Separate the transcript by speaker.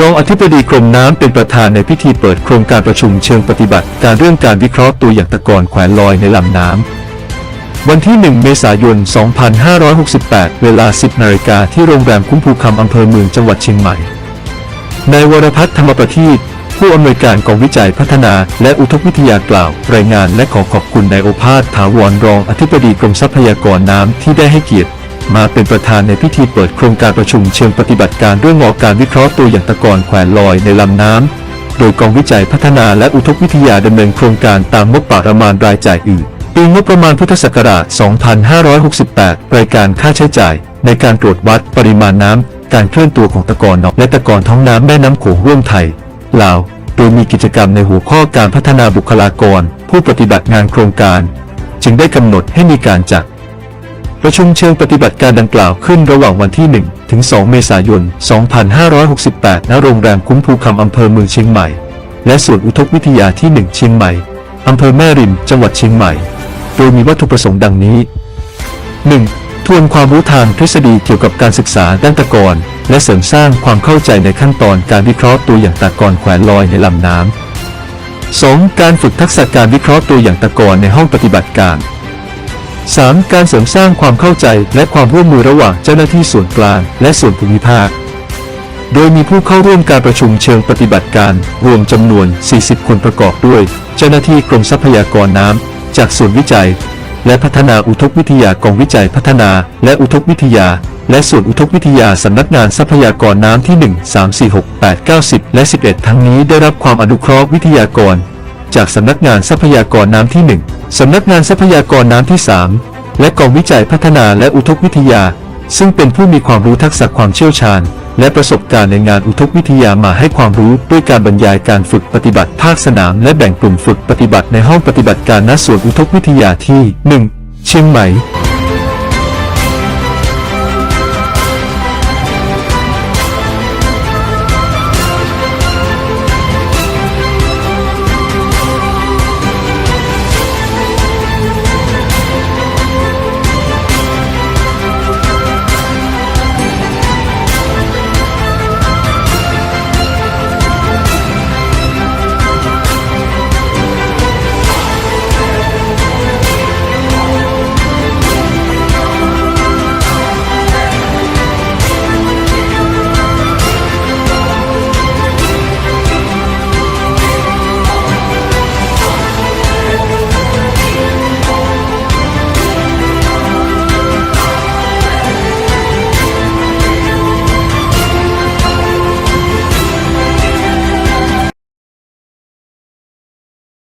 Speaker 1: รอธิบดีกรมน้ำเป็นประธานในพิธีเปิดโครงการประชุมเชิงปฏิบัติการเรื่องการวิเคราะห์ตัวอย่างตะกอนแขวนลอยในลำน้ำ วันที่ 1 เมษายน 2568 เวลา 10 นาฬิกาที่โรงแรมคุ้มภูคำอำเภอเมืองจังหวัดเชียงใหม่ นายวรพัฒน์ธรรมประทีปผู้อำนวยการกองวิจัยพัฒนาและอุทกวิทยากล่าว รายงานและขอขอบคุณนายโอภาสถาวรรองอธิบดีกรมทรัพยากรน้ำที่ได้ให้เกียรติ มาเป็นประธานในพิธีเปิดโครงการประชุมเชิงปฏิบัติการเรื่องงอการวิเคราะห์ตัวอย่างตะกอนแขวนลอยในลำน้ำ โดยกองวิจัยพัฒนาและอุทกวิทยาดำเนินโครงการตามงบประมาณรายจ่ายอื่น ปีงบประมาณพุทธศักราช 2568 รายการค่าใช้จ่าย ในการตรวจวัดปริมาณน้ำ การเคลื่อนตัวของตะกอนนอกและตะกอนท้องน้ำแม่น้ำโขงร่วมไทย ลาว โดยมีกิจกรรมในหัวข้อการพัฒนาบุคลากร ผู้ปฏิบัติงานโครงการ จึงได้กำหนดให้มีการจัด ประชุมเชิงปฏิบัติการดังกล่าวขึ้นระหว่างวันที่ 1 ถึง 2 เมษายน 2568 ณ โรงแรมคุ้มภูคำอำเภอเมืองเชียงใหม่ และส่วนอุทกวิทยาที่ 1 เชียงใหม่ อำเภอแม่ริม จังหวัดเชียงใหม่ โดยมีวัตถุประสงค์ดังนี้ 1. ทวนความรู้ทางทฤษฎีเกี่ยวกับการศึกษาด้านตะกอนและเสริมสร้างความเข้าใจในขั้นตอนการวิเคราะห์ตัวอย่างตะกอนแขวนลอยในลำน้ำ 2. การฝึกทักษะการวิเคราะห์ตัวอย่างตะกอนในห้องปฏิบัติการ 3. การเสริมสร้างความเข้าใจและความร่วมมือระหว่างเจ้าหน้าที่ส่วนกลางและส่วนภูมิภาค โดยมีผู้เข้าร่วมการประชุมเชิงปฏิบัติการ รวมจำนวน 40 คนประกอบด้วย เจ้าหน้าที่กรมทรัพยากรน้ำจากส่วนวิจัย และพัฒนาอุทกวิทยากองวิจัยพัฒนา และอุทกวิทยา และส่วนอุทกวิทยาสำนักงานทรัพยากรน้ำที่ 1 3 4 6 8 9 10 และ 11 ทั้งนี้ได้รับความอนุเคราะห์วิทยากร จากสำนักงานทรัพยากรน้ำที่ 1 สำนักงานทรัพยากรน้ำที่ 3 และกองวิจัยพัฒนาและอุทกวิทยา ซึ่งเป็นผู้มีความรู้ทักษะความเชี่ยวชาญ และประสบการณ์ในงานอุทกวิทยามาให้ความรู้ด้วยการบรรยายการฝึกปฏิบัติภาคสนาม และแบ่งกลุ่มฝึกปฏิบัติในห้องปฏิบัติการณส่วนอุทกวิทยาที่ 1 เชียงใหม่